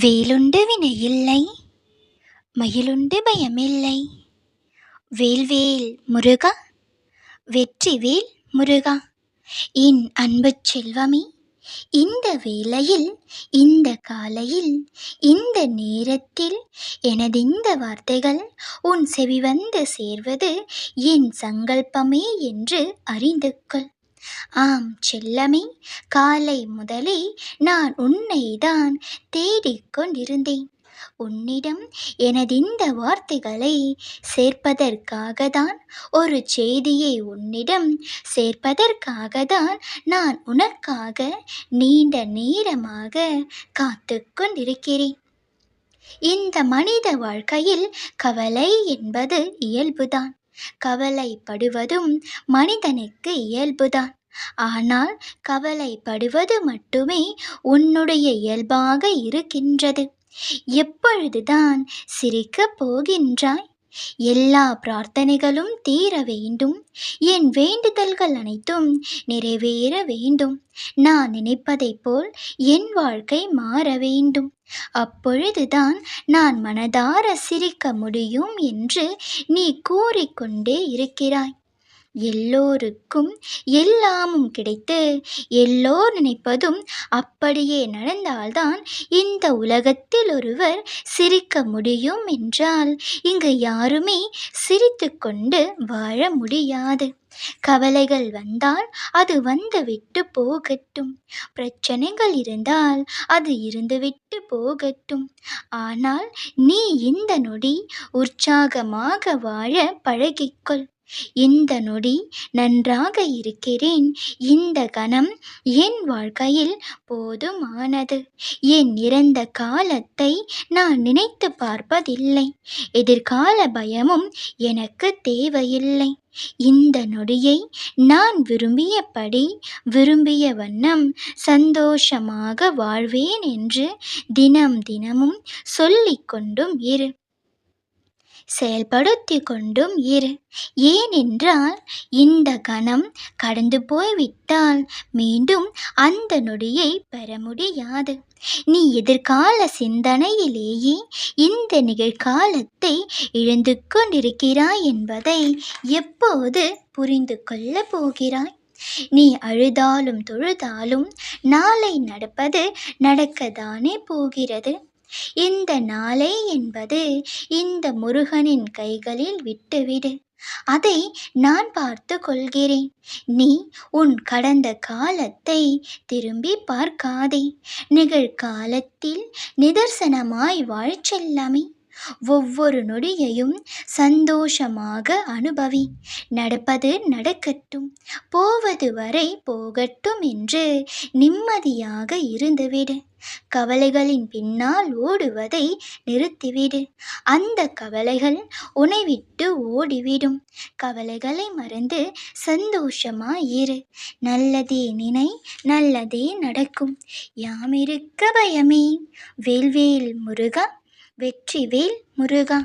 வேலுண்டு வினை இல்லை மயிலுண்டு பயமில்லை. வேல்வேல் முருகா வெற்றிவேல் முருகா. என் அன்புச் செல்வமே இந்த வேளையில் இந்த காலையில் இந்த நேரத்தில் எனது இந்த வார்த்தைகள் உன் செவி வந்து சேர்வது என் சங்கல்பமே என்று அறிந்து கொள். ஆம் செல்லமே காலை முதலே நான் உன்னைதான் தான் தேடிக்கொண்டிருந்தேன் உன்னிடம் எனதிந்த வார்த்தைகளை சேர்ப்பதற்காகத்தான் ஒரு செய்தியை உன்னிடம் சேர்ப்பதற்காகத்தான் நான் உனக்காக நீண்ட நேரமாக காத்து கொண்டிருக்கிறேன். இந்த மனித வாழ்க்கையில் கவலை என்பது இயல்புதான். கவலைப்படுவதும் மனிதனுக்கு இயல்புதான். ஆனால் கவலைப்படுவது மட்டுமே உன்னுடைய இயல்பாக இருக்கின்றது. எப்பொழுதுதான் சிரிக்கப் போகின்றாய்? எல்லா பிரார்த்தனைகளும் தீர வேண்டும். என் வேண்டுதல்கள் அனைத்தும் நிறைவேற வேண்டும். நான் நினைப்பதைப் போல் என் வாழ்க்கை மாற வேண்டும். அப்பொழுதுதான் நான் மனதார சிரிக்க முடியும் என்று நீ கூறிக்கொண்டே இருக்கிறாய். எல்லோருக்கும் எல்லாமும் கிடைத்து எல்லோர் நினைப்பதும் அப்படியே நடந்தால்தான் இந்த உலகத்தில் ஒருவர் சிரிக்க முடியும் என்றால் இங்கு யாருமே சிரித்து கொண்டு வாழ முடியாது. கவலைகள் வந்தால் அது வந்துவிட்டு போகட்டும். பிரச்சனைகள் இருந்தால் அது இருந்துவிட்டு போகட்டும். ஆனால் நீ இந்த நொடி உற்சாகமாக வாழ பழகிக்கொள். இந்த நொடி நன்றாக இருக்கிறேன். இந்த கணம் என் வாழ்க்கையில் போதுமானது. என் இறந்த காலத்தை நான் நினைத்து பார்ப்பதில்லை. எதிர்கால பயமும் எனக்கு தேவையில்லை. இந்த நொடியை நான் விரும்பியபடி விரும்பிய வண்ணம் சந்தோஷமாக வாழ்வேன் என்று தினம் தினமும் சொல்லிக் கொண்டும் இரு. செயல்படுத்தி கொண்டும் இரு. ஏனென்றால் இந்த கணம் கடந்து போய்விட்டால் மீண்டும் அந்த நொடியை பெற முடியாது. நீ எதிர்கால சிந்தனையிலேயே இந்த நிகழ்காலத்தை இழந்து கொண்டிருக்கிறாய் என்பதை எப்போது புரிந்து கொள்ளப் போகிறாய்? நீ அழுதாலும் தொழுதாலும் நாளை நடப்பது நடக்கத்தானே போகிறது. இந்த நாளை என்பது இந்த முருகனின் கைகளில் விட்டுவிடு. அதை நான் பார்த்து கொள்கிறேன். நீ உன் கடந்த காலத்தை திரும்பி பார்க்காதே. நிகழ்காலத்தில் நிதர்சனமாய் வாழ்ச்செல்லாமே ஒவ்வொரு நொடியையும் சந்தோஷமாக அனுபவி. நடப்பது நடக்கட்டும். போவது வரை போகட்டும் என்று நிம்மதியாக இருந்துவிடு. கவலைகளின் பின்னால் ஓடுவதை நிறுத்திவிடு. அந்த கவலைகள் உன்னை விட்டு ஓடிவிடும். கவலைகளை மறந்து சந்தோஷமாயிரு நல்லதே நினை நல்லதே நடக்கும். யாமிருக்க பயமே. வேல்வேல் முருகா. வெற்றிவேல் முருகா.